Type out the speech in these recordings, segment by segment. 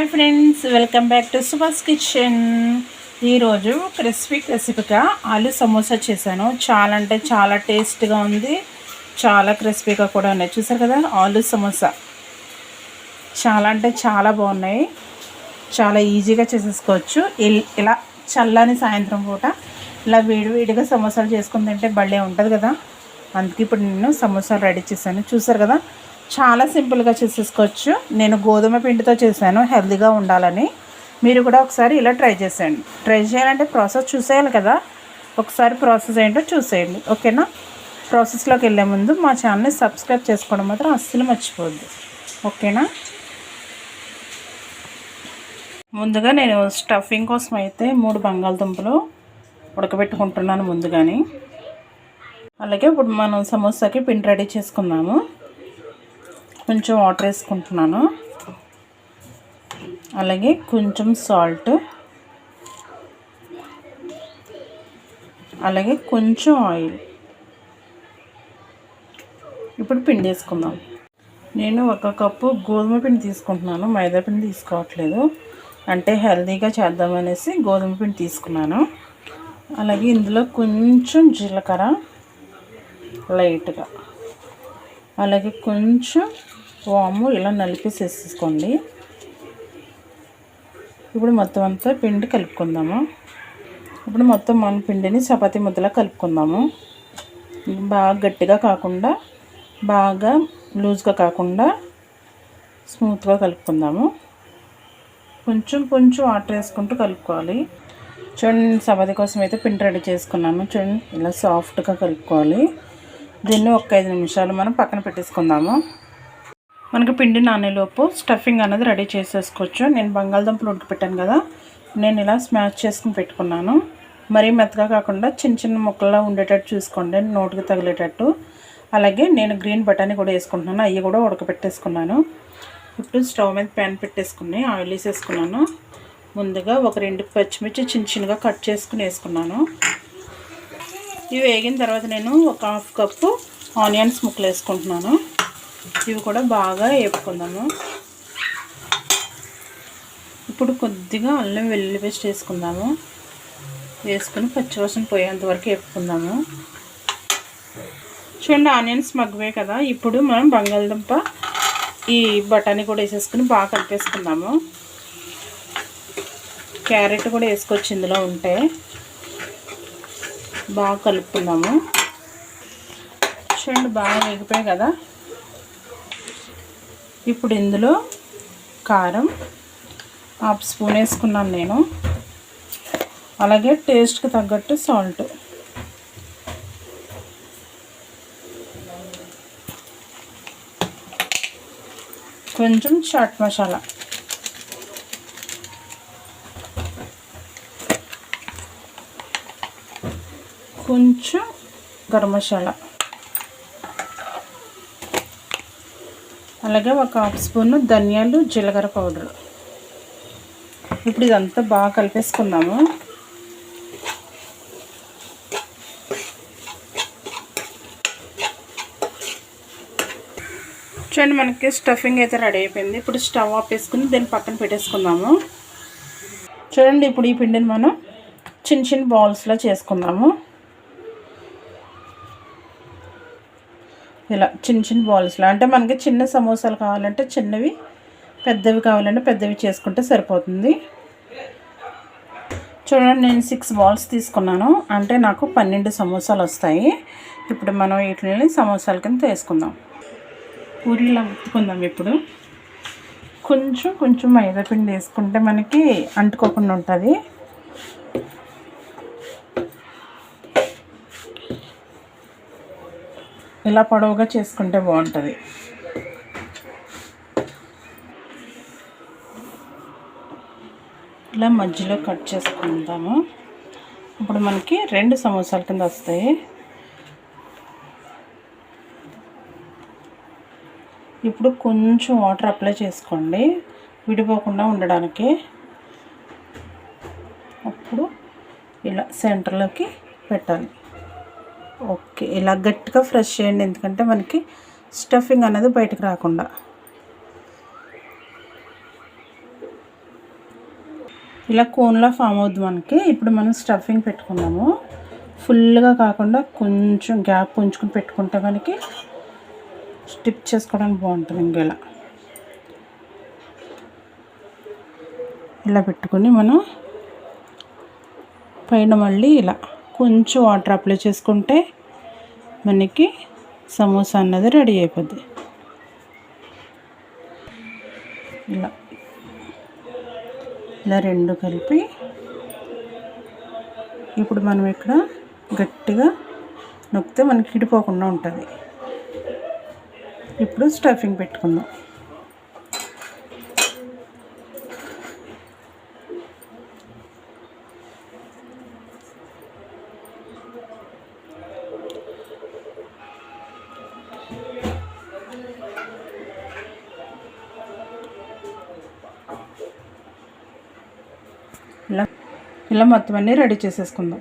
Hi friends welcome back to Subhash kitchen. ఈరోజు crispy క్రిస్పీగా ఆలు సమోసా చేశాను. చాలా అంటే చాలా టేస్ట్గా ఉంది. చాలా క్రిస్పీగా కూడా ఉన్నాయి. చూసారు కదా ఆలు సమోసా. చాలా అంటే చాలా బాగున్నాయి. చాలా ఈజీగా చేసేసుకోవచ్చు. ఇల్- ఇలా చల్లని సాయంత్రం పూట ఇలా వేడివేడిగా సమోసాలు చేసుకుని తింటే భలే ఉంటుంది కదా. అందుకే ఇప్పుడు నేను సమోసాలు రెడీ చేశాను. చూసారు కదా చాలా సింపుల్గా చేసేసుకోవచ్చు. నేను గోధుమ పిండితో చేశాను హెల్తీగా ఉండాలని. మీరు కూడా ఒకసారి ఇలా ట్రై చేసేయండి. ట్రై చేయాలంటే ప్రాసెస్ చూసేయాలి కదా. ఒకసారి ప్రాసెస్ ఏంటో చూసేయండి. ఓకేనా? ప్రాసెస్లోకి వెళ్ళే ముందు మా ఛానల్ని సబ్స్క్రైబ్ చేసుకోవడం మాత్రం అస్సలు మర్చిపోద్దు ఓకేనా? ముందుగా నేను స్టఫింగ్ కోసం అయితే మూడు బంగాళదుంపలు ఉడకబెట్టుకుంటున్నాను ముందుగానే. అలాగే ఇప్పుడు మనం సమోసాకి పిండి రెడీ చేసుకుందాము. కొంచెం వాటర్ వేసుకుంటున్నాను. అలాగే కొంచెం సాల్ట్ అలాగే కొంచెం ఆయిల్ ఇప్పుడు పిండి వేసుకుందాం. నేను ఒక కప్పు గోధుమ పిండి తీసుకుంటున్నాను. మైదా పిండి తీసుకోవట్లేదు. అంటే హెల్తీగా చేద్దామనేసి గోధుమ పిండి తీసుకున్నాను. అలాగే ఇందులో కొంచెం జీలకర్ర లైట్గా. అలాగే కొంచెం వాము ఇలా నలిపేసేసుకోండి ఇప్పుడు మొత్తం అంతా పిండి కలుపుకుందాము. ఇప్పుడు మొత్తం మన పిండిని చపాతీ ముద్దలా కలుపుకుందాము. బాగా గట్టిగా కాకుండా బాగా లూజ్గా కాకుండా స్మూత్గా కలుపుకుందాము. కొంచెం కొంచెం వాటర్ వేసుకుంటూ కలుపుకోవాలి. చూడండి సపాతి కోసం అయితే పిండి రెడీ చేసుకున్నాను చూడండి ఇలా సాఫ్ట్గా కలుపుకోవాలి. దీన్ని ఒక ఐదు నిమిషాలు మనం పక్కన పెట్టేసుకుందాము. మనకు పిండి నానేలోపు స్టఫింగ్ అనేది రెడీ చేసేసుకోవచ్చు. నేను బంగాళదుంపలు ఉడకపెట్టాను కదా నేను ఇలా స్మాష్ చేసుకుని పెట్టుకున్నాను. మరీ మెత్తగా కాకుండా చిన్న చిన్న ముక్కల్లో ఉండేటట్టు చూసుకోండి నోటికి తగిలేటట్టు. అలాగే నేను గ్రీన్ బటానీ కూడా వేసుకుంటున్నాను అవి కూడా ఉడకపెట్టేసుకున్నాను. ఇప్పుడు స్టవ్ మీద ప్యాన్ పెట్టేసుకుని ఆయిల్ వేసేసుకున్నాను. ముందుగా ఒక రెండు పచ్చిమిర్చి చిన్న చిన్నగా కట్ చేసుకుని వేసుకున్నాను. ఇవి వేగిన తర్వాత నేను ఒక హాఫ్ కప్పు ఆనియన్స్ ముక్కలు వేసుకుంటున్నాను. ఇవి కూడా బాగా వేపుకుందాము. ఇప్పుడు కొద్దిగా అల్లం వెల్లుల్లి పేస్ట్ వేసుకుందాము. వేసుకుని పచ్చివాసన పోయేంత వరకు వేపుకుందాము. చూడండి ఆనియన్స్ మగ్గువే కదా. ఇప్పుడు మనం బంగాళదుంప ఈ బఠానీ కూడా వేసేసుకుని బాగా కలిపేసుకుందాము. క్యారెట్ కూడా వేసుకొచ్చి ఇందులో ఉంటే. బాగా కలుపుకుందాము. చూడండి బాగా వేగిపోయాయి కదా. ఇప్పుడు ఇందులో కారం హాఫ్ స్పూన్ వేసుకున్నాను నేను. అలాగే టేస్ట్కి తగ్గట్టు సాల్ట్. కొంచెం చాట్ మసాలా. కొంచెం గరం మసాలా. అలాగే ఒక హాఫ్ స్పూన్ ధనియాలు జీలకర్ర పౌడర్. ఇప్పుడు ఇదంతా బాగా కలిపేసుకుందాము. చూడండి మనకి స్టఫింగ్ అయితే రెడీ అయిపోయింది. ఇప్పుడు స్టవ్ ఆఫ్ వేసుకుని దీన్ని పక్కన పెట్టేసుకుందాము. చూడండి ఇప్పుడు ఈ పిండిని మనం చిన్న చిన్న బాల్స్లో చేసుకుందాము. ఇలా చిన్న చిన్న బాల్స్లో అంటే మనకి చిన్న సమోసాలు కావాలంటే చిన్నవి పెద్దవి కావాలంటే పెద్దవి చేసుకుంటే సరిపోతుంది. చూడండి నేను సిక్స్ బాల్స్ తీసుకున్నాను. అంటే నాకు పన్నెండు సమోసాలు వస్తాయి. ఇప్పుడు మనం వీటిని సమోసాల కింద వేసుకుందాం. పూరీలా ఉత్తుకుందాం ఇప్పుడు. కొంచెం కొంచెం మైదా పిండి వేసుకుంటే మనకి అంటుకోకుండా ఉంటుంది. ఇలా పొడవుగా చేసుకుంటే బాగుంటుంది. ఇలా మధ్యలో కట్ చేసుకుందాము. ఇప్పుడు మనకి రెండు సమోసాల కింద వస్తాయి. ఇప్పుడు కొంచెం వాటర్ అప్లై చేసుకోండి. విడిపోకుండా ఉండడానికి. అప్పుడు ఇలా సెంటర్లోకి పెట్టాలి. ఓకే ఇలా గట్టిగా ఫ్రెష్ చేయండి. ఎందుకంటే మనకి స్టఫింగ్ అనేది బయటకు రాకుండా. ఇలా కోన్లా ఫామ్ అవుద్ది మనకి. ఇప్పుడు మనం స్టఫింగ్ పెట్టుకున్నాము. ఫుల్గా కాకుండా కొంచెం గ్యాప్ ఉంచుకుని పెట్టుకుంటే మనకి స్టిప్ చేసుకోవడానికి బాగుంటుంది ఇంకెలా. ఇలా ఇలా పెట్టుకొని మనం పైన మళ్ళీ ఇలా కొంచెం వాటర్ అప్లై చేసుకుంటే మనకి సమోసా అన్నది రెడీ అయిపోద్ది. ఇలా. ఇలా రెండు కలిపి ఇప్పుడు మనం ఇక్కడ గట్టిగా నొక్కితే మనకి కిడిపోకుండా ఉంటుంది. ఇప్పుడు స్టఫింగ్ పెట్టుకుందాం. ఇలా మొత్తం అన్నీ రెడీ చేసేసుకుందాం.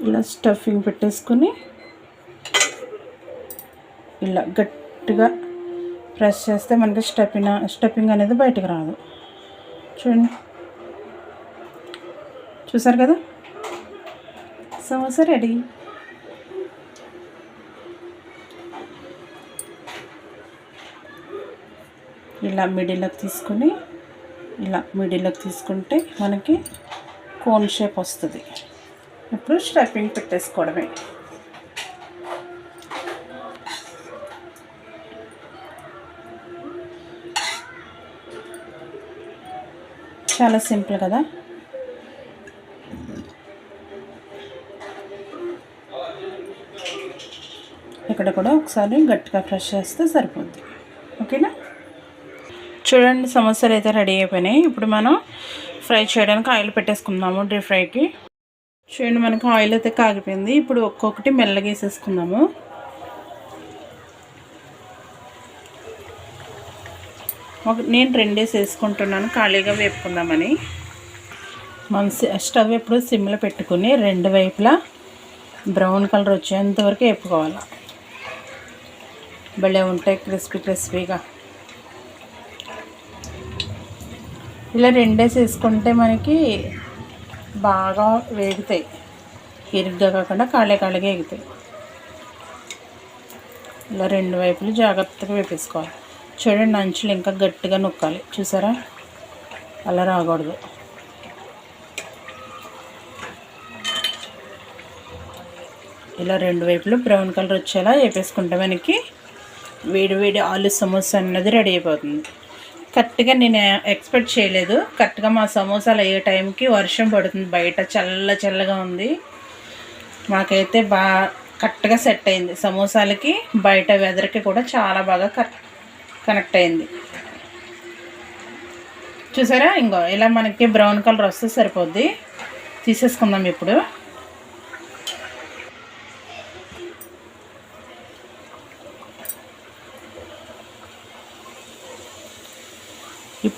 ఇలా స్టఫింగ్ పెట్టేసుకొని ఇలా గట్టిగా ప్రెస్ చేస్తే మనకి స్టఫిన స్టఫింగ్ అనేది బయటకు రాదు. చూడండి. చూసారు కదా? సమోసా రెడీ ఇలా మిడిల్లోకి తీసుకొని ఇలా మిడిల్లోకి తీసుకుంటే మనకి కోన్ షేప్ వస్తుంది. ఇప్పుడు స్టఫింగ్ పెట్టేసుకోవడమే. చాలా సింపుల్ కదా? ఇక్కడ కూడా ఒకసారి గట్టిగా ఫ్రెష్ చేస్తే సరిపోద్ది. ఓకేనా? చూడండి సమోసాలు అయితే రెడీ అయిపోయినాయి. ఇప్పుడు మనం ఫ్రై చేయడానికి ఆయిల్ పెట్టేసుకుందాము డీప్ ఫ్రైకి. చూడండి మనకు ఆయిల్ అయితే కాగిపోయింది. ఇప్పుడు ఒక్కొక్కటి మెల్లగా వేసేసుకుందాము. ఒక నేను రెండేసి వేసుకుంటున్నాను ఖాళీగా వేపుకుందామని. మన స్టవ్ ఎప్పుడు సిమ్లో పెట్టుకుని రెండు వైపులా బ్రౌన్ కలర్ వచ్చేంతవరకు వేపుకోవాలి. భలే ఉంటాయి క్రిస్పీ క్రిస్పీగా. ఇలా రెండేసి వేసుకుంటే మనకి బాగా వేగుతాయి. ఇరుగ్గా కాకుండా కాళ్ళే కాళ్ళగా ఎగుతాయి. ఇలా రెండు వైపులు జాగ్రత్తగా వేపేసుకోవాలి. చూడండి అంచులు ఇంకా గట్టిగా నొక్కాలి. చూసారా? అలా రాకూడదు. ఇలా రెండు వైపులు బ్రౌన్ కలర్ వచ్చేలా వేపేసుకుంటే మనకి వేడి వేడి ఆలు సమోసా అన్నది రెడీ అయిపోతుంది. కరెక్ట్గా నేను ఎక్స్పెక్ట్ చేయలేదు. కరెక్ట్గా మా సమోసాలు అయ్యే టైంకి వర్షం పడుతుంది బయట. చల్ల చల్లగా ఉంది. మాకైతే బాగా కరెక్ట్గా సెట్ అయింది. సమోసాలకి బయట వెదర్కి కూడా చాలా బాగా కనెక్ట్ అయింది. చూసారా? ఇంకో ఇలా మనకి బ్రౌన్ కలర్ వస్తే సరిపోద్ది. తీసేసుకుందాం ఇప్పుడు.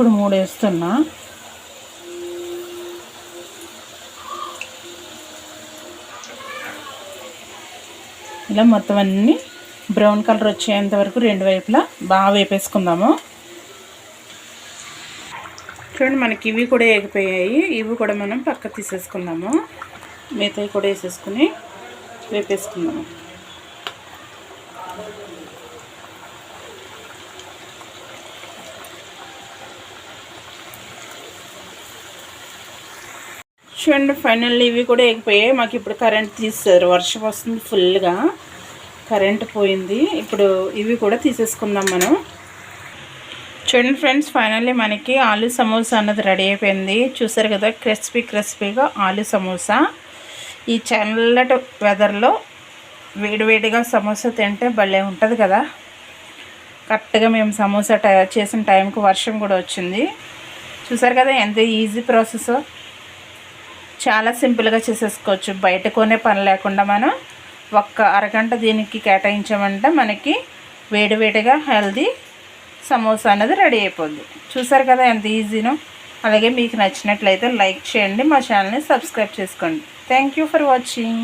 ఇప్పుడు మూడు వేస్తున్నా. ఇలా మొత్తం అన్నీ బ్రౌన్ కలర్ వచ్చేంత వరకు రెండు వైపులా బాగా వేపేసుకుందాము. చూడండి మనకి ఇవి కూడా వేగిపోయాయి ఇవి కూడా మనం పక్క తీసేసుకుందాము. మిగతాయి కూడా వేసేసుకుని వేపేసుకుందాము. చూడండి ఫైనల్ ఇవి కూడా ఎగిపోయాయి. మాకు ఇప్పుడు కరెంట్ తీస్తారు వర్షం వస్తుంది ఫుల్గా. కరెంట్ పోయింది. ఇప్పుడు ఇవి కూడా తీసేసుకుందాం మనం. చూడండి ఫ్రెండ్స్ ఫైనల్లీ మనకి ఆలు సమోసా అన్నది రెడీ అయిపోయింది. చూసారు కదా క్రిస్పీ క్రిస్పీగా ఆలు సమోసా. ఈ చల్లటి వెదర్లో వేడివేడిగా సమోసా తింటే భలే ఉంటుంది కదా. కరెక్ట్గా మేము సమోసా తయారు చేసిన టైంకి వర్షం కూడా వచ్చింది. చూసారు కదా ఎంత ఈజీ ప్రాసెస్ చాలా సింపుల్గా చేసేసుకోవచ్చు. బయట కొనే పని లేకుండా మనం ఒక్క అరగంట దీనికి కేటాయించామంటే మనకి వేడివేడిగా హెల్దీ సమోసా అనేది రెడీ అయిపోద్ది. చూసారు కదా ఎంత ఈజీనో? అలాగే మీకు నచ్చినట్లయితే లైక్ చేయండి మా ఛానల్ని సబ్స్క్రైబ్ చేసుకోండి. Thank you for watching.